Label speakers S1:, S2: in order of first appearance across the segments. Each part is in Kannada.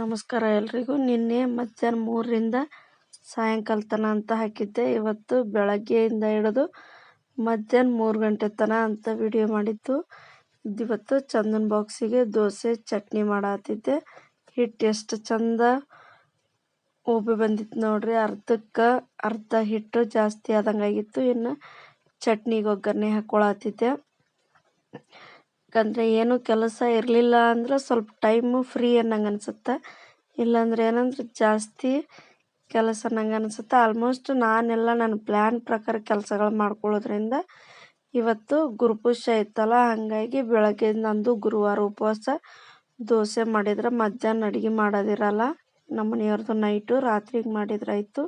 S1: ನಮಸ್ಕಾರ ಎಲ್ರಿಗೂ. ನಿನ್ನೆ ಮಧ್ಯಾಹ್ನ ಮೂರರಿಂದ ಸಾಯಂಕಾಲ ತನ ಅಂತ ಹಾಕಿದ್ದೆ. ಇವತ್ತು ಬೆಳಗ್ಗೆಯಿಂದ ಹಿಡಿದು ಮಧ್ಯಾಹ್ನ ಮೂರು ಗಂಟೆ ತನ ಅಂತ ವಿಡಿಯೋ ಮಾಡಿದ್ದು. ಇವತ್ತು ಚಂದನ್ ಬಾಕ್ಸಿಗೆ ದೋಸೆ ಚಟ್ನಿ ಮಾಡತ್ತಿದ್ದೆ ಹಿಟ್ಟು ಎಷ್ಟು ಚಂದ ಉಬ್ಬಿ ಬಂದಿತ್ತು ನೋಡ್ರಿ. ಅರ್ಧಕ್ಕೆ ಅರ್ಧ ಹಿಟ್ಟು ಜಾಸ್ತಿ ಆದಂಗಾಗಿತ್ತು. ಇನ್ನು ಚಟ್ನಿಗೆ ಒಗ್ಗರಣೆ ಹಾಕ್ಕೊಳತ್ತಿದ್ದೆ ಯಾಕಂದರೆ ಏನು ಕೆಲಸ ಇರಲಿಲ್ಲ ಅಂದ್ರೆ ಸ್ವಲ್ಪ ಟೈಮು ಫ್ರೀ ಅನ್ನಂಗೆ ಅನ್ಸುತ್ತೆ. ಇಲ್ಲಾಂದ್ರೆ ಏನಂದ್ರೆ ಜಾಸ್ತಿ ಕೆಲಸ ಅನ್ನಂಗೆ ಅನಿಸುತ್ತೆ. ಆಲ್ಮೋಸ್ಟ್ ನಾನೆಲ್ಲ ನನ್ನ ಪ್ಲ್ಯಾನ್ ಪ್ರಕಾರ ಕೆಲಸಗಳು ಮಾಡ್ಕೊಳ್ಳೋದ್ರಿಂದ ಇವತ್ತು ಗುರುಪುಷ ಇತ್ತಲ್ಲ, ಹಾಗಾಗಿ ಬೆಳಗ್ಗೆ ನಂದು ಗುರುವಾರ ಉಪವಾಸ ದೋಸೆ ಮಾಡಿದ್ರೆ, ಮಧ್ಯಾಹ್ನ ಅಡುಗೆ ಮಾಡೋದಿರಲ್ಲ. ಮನೆಯವ್ರದ್ದು ನೈಟು ರಾತ್ರಿಗೆ ಮಾಡಿದ್ರಾಯಿತು.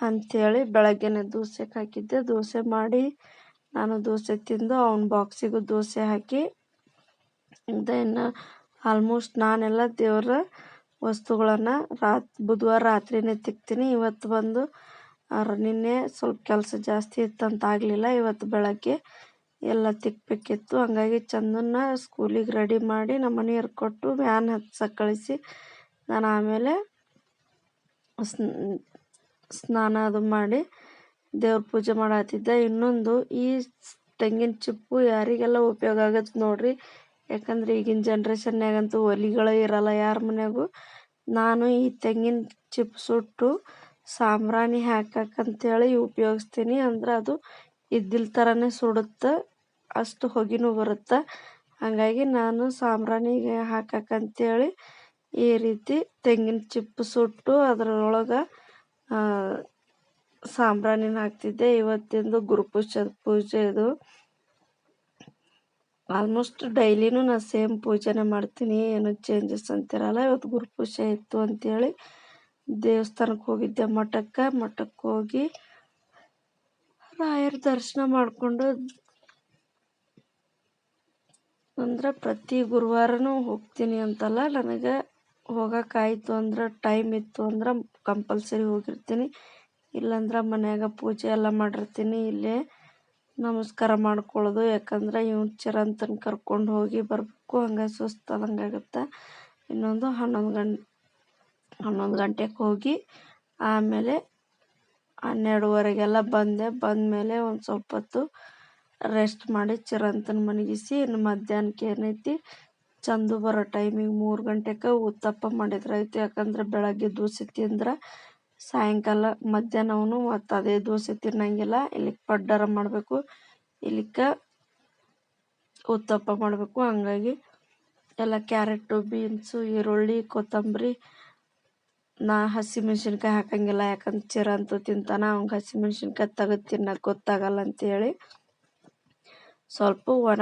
S1: ಅಂಥೇಳಿ ಬೆಳಗ್ಗೆನೆ ದೋಸೆಗೆ ಹಾಕಿದ್ದೆ. ದೋಸೆ ಮಾಡಿ ನಾನು ದೋಸೆ ತಿಂದು ಅವ್ನ ಬಾಕ್ಸಿಗೂ ದೋಸೆ ಹಾಕಿ ದೆನ್ ಆಲ್ಮೋಸ್ಟ್ ನಾನೆಲ್ಲ ದೇವರ ವಸ್ತುಗಳನ್ನು ರಾತ್, ಬುಧವಾರ ರಾತ್ರಿನೇ ತಿಕ್ತೀನಿ. ಇವತ್ತು ಬಂದು ನಿನ್ನೆ ಸ್ವಲ್ಪ ಕೆಲಸ ಜಾಸ್ತಿ ಇತ್ತಂತ ಆಗಲಿಲ್ಲ. ಇವತ್ತು ಬೆಳಗ್ಗೆ ಎಲ್ಲ ತಿಕ್ಕಬೇಕಿತ್ತು ಹಂಗಾಗಿ ಚಂದನ್ನ ಸ್ಕೂಲಿಗೆ ರೆಡಿ ಮಾಡಿ ನಮ್ಮ ಮನೆಯವ್ರು ಕೊಟ್ಟು ವ್ಯಾನ್ ಹತ್ಸಕ್ಕೆ ಕಳಿಸಿ, ನಾನು ಆಮೇಲೆ ಸ್ನಾನ ಅದು ಮಾಡಿ ದೇವ್ರ ಪೂಜೆ ಮಾಡತ್ತಿದ್ದೆ ಇನ್ನೊಂದು, ಈ ತೆಂಗಿನ ಚಿಪ್ಪು ಯಾರಿಗೆಲ್ಲ ಉಪಯೋಗ ಆಗತ್ತೆ ನೋಡ್ರಿ. ಯಾಕಂದ್ರೆ ಈಗಿನ ಜನ್ರೇಷನ್ನಾಗಂತೂ ಒಲಿಗಳೇ ಇರಲ್ಲ ಯಾರ ಮನೆಗೂ ನಾನು ಈ ತೆಂಗಿನ ಚಿಪ್ ಸುಟ್ಟು ಸಾಂಬ್ರಾಣಿ ಹಾಕಕ್ಕಂತೇಳಿ ಉಪಯೋಗಿಸ್ತೀನಿ. ಅಂದ್ರೆ ಅದು ಇದ್ದಿಲ್ ಥರನೇ ಸುಡುತ್ತೆ, ಅಷ್ಟು ಹೊಗೆನೂ ಬರುತ್ತೆ. ಹಾಗಾಗಿ ನಾನು ಸಾಂಬ್ರಾಣಿಗೆ ಹಾಕಕ್ಕಂತೇಳಿ ಈ ರೀತಿ ತೆಂಗಿನ ಚಿಪ್ಪು ಸುಟ್ಟು ಅದರೊಳಗೆ ಸಾಂಬ್ರಾಣಿನ ಹಾಕ್ತಿದ್ದೆ ಇವತ್ತಿಂದು ಗುರುಪುಷದ ಪೂಜೆ ಇದು. ಆಲ್ಮೋಸ್ಟ್ ಡೈಲಿನೂ ನಾನು ಸೇಮ್ ಪೂಜೆನೆ ಮಾಡ್ತೀನಿ. ಏನು ಚೇಂಜಸ್ ಅಂತಿರಲ್ಲ. ಇವತ್ತು ಗುರುಪೂಜೆ ಇತ್ತು ಅಂತೇಳಿ ದೇವಸ್ಥಾನಕ್ಕೆ ಹೋಗಿದ್ದೆ ಮಠಕ್ಕೆ. ಮಠಕ್ಕೆ ಹೋಗಿ ರಾಯರ ದರ್ಶನ ಮಾಡಿಕೊಂಡು ಅಂದ್ರೆ ಪ್ರತಿ ಗುರುವಾರನೂ ಹೋಗ್ತೀನಿ ಅಂತಲ್ಲ. ನನಗೆ ಹೋಗೋಕ್ಕಾಯಿತು ಅಂದ್ರೆ ಟೈಮ್ ಇತ್ತು ಅಂದ್ರೆ ಕಂಪಲ್ಸರಿ ಹೋಗಿರ್ತೀನಿ. ಇಲ್ಲಾಂದ್ರೆ ಮನ್ಯಾಗ ಪೂಜೆ ಎಲ್ಲ ಮಾಡಿರ್ತೀನಿ ಇಲ್ಲೇ ನಮಸ್ಕಾರ ಮಾಡ್ಕೊಳ್ಳೋದು. ಯಾಕಂದ್ರೆ ಇವ್ನು ಚಿರಂತನ ಕರ್ಕೊಂಡು ಹೋಗಿ ಬರಬೇಕು, ಹಂಗೆ ಸುಸ್ತಾದಂಗೆ ಆಗುತ್ತೆ. ಇನ್ನೊಂದು ಹನ್ನೊಂದು ಗಂಟೆ ಹನ್ನೊಂದು ಗಂಟೆಗೆ ಹೋಗಿ ಆಮೇಲೆ ಹನ್ನೆರಡುವರೆಗೆಲ್ಲ ಬಂದೆ. ಬಂದಮೇಲೆ ಒಂದು ಸ್ವಲ್ಪ ಹೊತ್ತು ರೆಸ್ಟ್ ಮಾಡಿ ಚಿರಂತನ ಮನಗಿಸಿ, ಇನ್ನು ಮಧ್ಯಾಹ್ನಕ್ಕೆ ಏನೈತಿ, ಚಂದು ಬರೋ ಟೈಮಿಗೆ ಮೂರು ಗಂಟೆಗೆ ಉತ್ತಪ್ಪ ಮಾಡಿದ್ರಾಯ್ತು. ಯಾಕಂದ್ರೆ ಬೆಳಗ್ಗೆ ದೋಸೆ ತಿಂದ್ರೆ ಸಾಯಂಕಾಲ ಮಧ್ಯಾಹ್ನವೂ ಮತ್ತು ಅದೇ ದೋಸೆ ತಿನ್ನಂಗಿಲ್ಲ. ಇಲ್ಲಿಗೆ ಪಡ್ಡಾರ ಮಾಡಬೇಕು. ಇಲ್ಲಿಕ್ಕೆ ಉತ್ತಪ್ಪ ಮಾಡಬೇಕು. ಹಂಗಾಗಿ ಎಲ್ಲ ಕ್ಯಾರೆಟು, ಬೀನ್ಸು, ಈರುಳ್ಳಿ, ಕೊತ್ತಂಬರಿ, ನಾ ಹಸಿಮೆಣ್ಸಿನ್ಕಾಯಿ ಹಾಕಂಗಿಲ್ಲ. ಯಾಕಂದ್ರೆ ಚಿರ ಅಂತೂ ತಿಂತಾನ. ಅವ್ಗೆ ಹಸಿಮೆಣ್ಸಿನ್ಕಾಯಿ ತೆಗೆದು ತಿನ್ನಕ್ಕೆ ಗೊತ್ತಾಗಲ್ಲ ಅಂತೇಳಿ ಸ್ವಲ್ಪ ಒಣ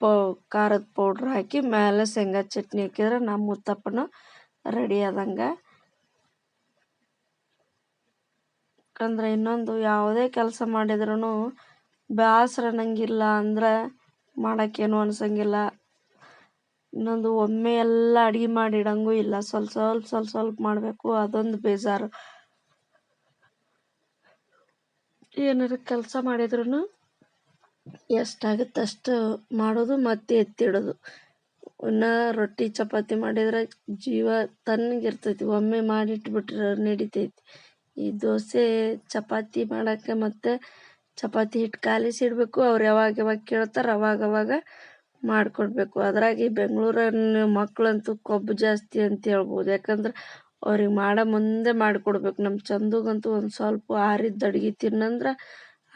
S1: ಪೌ, ಖಾರದ ಪೌಡ್ರ್ ಹಾಕಿ ಮೇಲೆ ಶೇಂಗಾ ಚಟ್ನಿ ಹಾಕಿದ್ರೆ ನಮ್ಮ ಉತ್ತಪ್ಪನ ರೆಡಿ ಆದಂಗೆ ಯಾಕಂದ್ರೆ ಇನ್ನೊಂದು ಯಾವುದೇ ಕೆಲಸ ಮಾಡಿದ್ರೂ ಬೇಸರ ಅನ್ನಂಗಿಲ್ಲ ಅಂದ್ರೆ ಮಾಡೋಕ್ಕೇನು ಅನ್ಸಂಗಿಲ್ಲ. ಇನ್ನೊಂದು ಒಮ್ಮೆ ಎಲ್ಲ ಅಡುಗೆ ಮಾಡಿ ಇಡಂಗೂ ಇಲ್ಲ. ಸ್ವಲ್ಪ ಸ್ವಲ್ಪ ಸ್ವಲ್ಪ ಸ್ವಲ್ಪ ಮಾಡಬೇಕು, ಅದೊಂದು ಬೇಜಾರು. ಏನಾರ ಕೆಲಸ ಮಾಡಿದ್ರು ಎಷ್ಟಾಗುತ್ತೆ ಅಷ್ಟು ಮಾಡೋದು ಮತ್ತೆ ಎತ್ತಿಡೋದು. ಇನ್ನು ರೊಟ್ಟಿ, ಚಪಾತಿ ಮಾಡಿದ್ರೆ ಜೀವ ತಣ್ಣಗಿರ್ತೈತಿ ಒಮ್ಮೆ ಮಾಡಿಟ್ಬಿಟ್ರೆ ನಡಿತೈತಿ. ಈ ದೋಸೆ ಚಪಾತಿ ಮಾಡಕ್ಕೆ ಮತ್ತು ಚಪಾತಿ ಹಿಟ್ಟು ಕಾಲಿಸಿಡಬೇಕು ಅವ್ರು ಯಾವಾಗ ಯಾವಾಗ ಕೇಳ್ತಾರೆ ಅವಾಗ ಅವಾಗ ಮಾಡಿಕೊಡ್ಬೇಕು. ಅದ್ರಾಗ ಈ ಬೆಂಗಳೂರಿನ ಮಕ್ಕಳಂತೂ ಕೊಬ್ಬು ಜಾಸ್ತಿ ಅಂತ ಹೇಳ್ಬೋದು. ಯಾಕಂದ್ರೆ ಅವ್ರಿಗೆ ಮಾಡೋ ಮುಂದೆ ಮಾಡಿಕೊಡ್ಬೇಕು. ನಮ್ಮ ಚಂದಗಂತೂ ಒಂದು ಸ್ವಲ್ಪ ಆರಿದ್ದು ಅಡುಗೆ ತಿನ್ನಂದ್ರೆ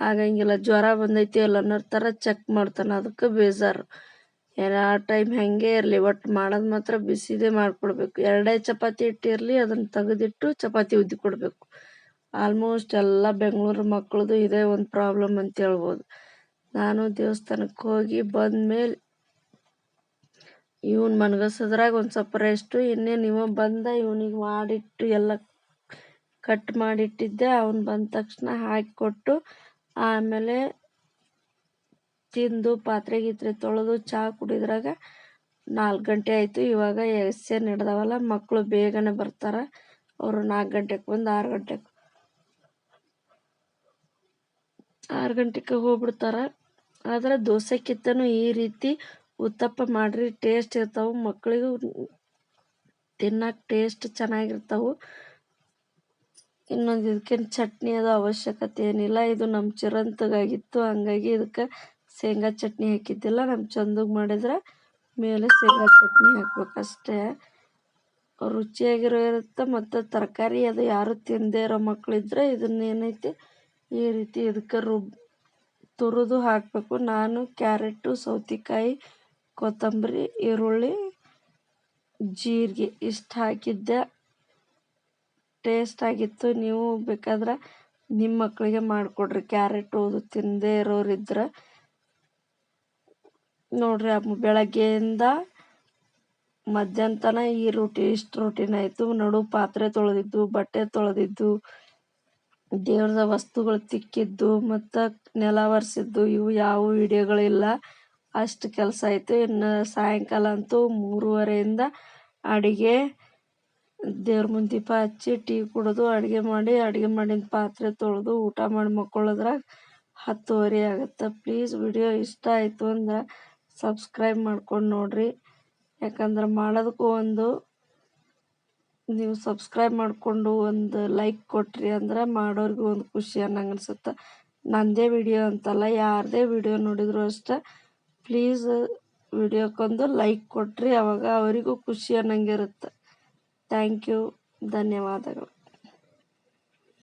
S1: ಆಗಂಗಿಲ್ಲ. ಜ್ವರ ಬಂದೈತಿ ಅಲ್ಲ ಅನ್ನೋ ಥರ ಚೆಕ್ ಮಾಡ್ತಾನೆ. ಅದಕ್ಕೆ ಬೇಜಾರು. ಆ ಟೈಮ್ ಹೆಂಗೆ ಇರಲಿ. ಒಟ್ಟು ಮಾಡೋದು ಮಾತ್ರ ಬಿಸಿದೇ ಮಾಡಿಕೊಡ್ಬೇಕು. ಎರಡೇ ಚಪಾತಿ ಇಟ್ಟಿರಲಿ ಅದನ್ನು ತೆಗೆದಿಟ್ಟು ಚಪಾತಿ ಉದ್ದಿ ಕೊಡಬೇಕು. ಆಲ್ಮೋಸ್ಟ್ ಎಲ್ಲ ಬೆಂಗಳೂರು ಮಕ್ಕಳದು ಇದೇ ಒಂದು ಪ್ರಾಬ್ಲಮ್ ಅಂತ ಹೇಳ್ಬೋದು. ನಾನು ದೇವಸ್ಥಾನಕ್ಕೆ ಹೋಗಿ ಬಂದಮೇಲೆ ಇವನು ಮನ್ಗಸೋದ್ರಾಗ ಒಂದು ಸ್ವಲ್ಪ ರೆಸ್ಟು ಇನ್ನೇನು ಇವ ಬಂದ ಇವನಿಗೆ ಮಾಡಿಟ್ಟು ಎಲ್ಲ ಕಟ್ ಮಾಡಿಟ್ಟಿದ್ದೆ. ಅವನು ಬಂದ ತಕ್ಷಣ ಹಾಕಿಕೊಟ್ಟು ಆಮೇಲೆ ತಿಂದು ಪಾತ್ರೆ ಗೀತ್ರೆ ತೊಳೆದು ಚಹಾ ಕುಡಿದ್ರಾಗ ನಾಲ್ಕು ಗಂಟೆ ಆಯಿತು. ಇವಾಗ ಎಸ್ಸೆ ನಡೆದವಲ್ಲ ಮಕ್ಕಳು ಬೇಗನೆ ಬರ್ತಾರೆ. ಅವರು ನಾಲ್ಕು ಗಂಟೆಗೆ ಬಂದು ಆರು ಗಂಟೆಗೆ ಆರು ಗಂಟೆಗೆ ಹೋಗ್ಬಿಡ್ತಾರೆ. ಆದರೆ ದೋಸೆಕ್ಕಿಂತನೂ ಈ ರೀತಿ ಉತ್ತಪ್ಪ ಮಾಡಿರಿ ಟೇಸ್ಟ್ ಇರ್ತಾವೆ. ಮಕ್ಕಳಿಗೂ ತಿನ್ನಕ್ಕೆ ಟೇಸ್ಟ್ ಚೆನ್ನಾಗಿರ್ತಾವೆ. ಇನ್ನೊಂದು ಇದಕ್ಕೇನು ಚಟ್ನಿ ಅದು ಅವಶ್ಯಕತೆ ಏನಿಲ್ಲ. ಇದು ನಮ್ಮ ಚಿರಂತಗಾಗಿತ್ತು. ಹಂಗಾಗಿ ಇದಕ್ಕೆ ಶೇಂಗಾ ಚಟ್ನಿ ಹಾಕಿದ್ದಿಲ್ಲ. ನಮ್ಮ ಚಂದಗೆ ಮಾಡಿದ್ರೆ ಮೇಲೆ ಶೇಂಗಾ ಚಟ್ನಿ ಹಾಕ್ಬೇಕು ಅಷ್ಟೇ. ರುಚಿಯಾಗಿರೋ ಇರುತ್ತೆ. ಮತ್ತು ತರಕಾರಿ ಅದು ಯಾರು ತಿಂದೇ ಇರೋ ಮಕ್ಕಳಿದ್ರೆ ಇದನ್ನ ಏನೈತಿ ಈ ರೀತಿ ಇದಕ್ಕೆ ರುಬ್, ತುರಿದು ಹಾಕಬೇಕು. ನಾನು ಕ್ಯಾರೆಟು, ಸೌತೆಕಾಯಿ, ಕೊತ್ತಂಬರಿ, ಈರುಳ್ಳಿ, ಜೀರಿಗೆ ಇಷ್ಟು ಹಾಕಿದ್ದೆ. ಟೇಸ್ಟ್ ಆಗಿತ್ತು. ನೀವು ಬೇಕಾದ್ರೆ ನಿಮ್ಮ ಮಕ್ಕಳಿಗೆ ಮಾಡಿಕೊಡ್ರಿ. ಕ್ಯಾರೆಟ್ ಅದು ತಿನ್ನದೇ ಇರೋರಿದ್ರೆ ನೋಡ್ರಿ. ಅಮ್ಮ ಬೆಳಗ್ಗೆಯಿಂದ ಮಧ್ಯಾಹ್ನ ತನಕ ಈ ರೊಟ್ಟಿ ಇಷ್ಟು ರೊಟ್ಟಿನ ಆಯಿತು. ನಡು ಪಾತ್ರೆ ತೊಳೆದಿದ್ದು, ಬಟ್ಟೆ ತೊಳೆದಿದ್ದು ದೇವ್ರದ ವಸ್ತುಗಳು ತಿಕ್ಕಿದ್ದು ಮತ್ತು ನೆಲ ಒರೆಸಿದ್ದು ಇವು ಯಾವ ವಿಡಿಯೋಗಳಿಲ್ಲ. ಅಷ್ಟು ಕೆಲಸ ಆಯಿತು. ಇನ್ನು ಸಾಯಂಕಾಲ ಅಂತೂ ಮೂರುವರೆಯಿಂದ ಅಡುಗೆ, ದೇವ್ರ ಮುಂದೆ ದೀಪ ಹಚ್ಚಿ ಟೀ ಕುಡಿದು ಅಡುಗೆ ಮಾಡಿ, ಅಡುಗೆ ಮಾಡಿದ ಪಾತ್ರೆ ತೊಳೆದು ಊಟ ಮಾಡಿ ಮಕ್ಕೊಳ್ಳೋದ್ರಾಗ ಹತ್ತುವರೆ ಆಗುತ್ತೆ. ಪ್ಲೀಸ್ ವಿಡಿಯೋ ಇಷ್ಟ ಆಯಿತು ಅಂದ್ರೆ ಸಬ್ಸ್ಕ್ರೈಬ್ ಮಾಡ್ಕೊಂಡು ನೋಡಿರಿ. ಯಾಕಂದ್ರೆ ಮಾಡೋದಕ್ಕೂ ಒಂದು ನೀವು ಸಬ್ಸ್ಕ್ರೈಬ್ ಮಾಡಿಕೊಂಡು ಒಂದು ಲೈಕ್ ಕೊಟ್ರಿ ಅಂದ್ರೆ ಮಾಡೋರಿಗೂ ಒಂದು ಖುಷಿ ಅನ್ನಂಗೆ ಅನ್ಸುತ್ತೆ ನನ್ನದೇ ವಿಡಿಯೋ ಅಂತಲ್ಲ, ಯಾರದೇ ವಿಡಿಯೋ ನೋಡಿದ್ರು ಅಷ್ಟೇ ಪ್ಲೀಸ್ ವಿಡಿಯೋಕ್ಕೊಂದು ಲೈಕ್ ಕೊಟ್ರಿ, ಅವಾಗ ಅವರಿಗೂ ಖುಷಿ ಅನ್ನಂಗಿರುತ್ತೆ. ಥ್ಯಾಂಕ್ ಯು ಧನ್ಯವಾದಗಳು.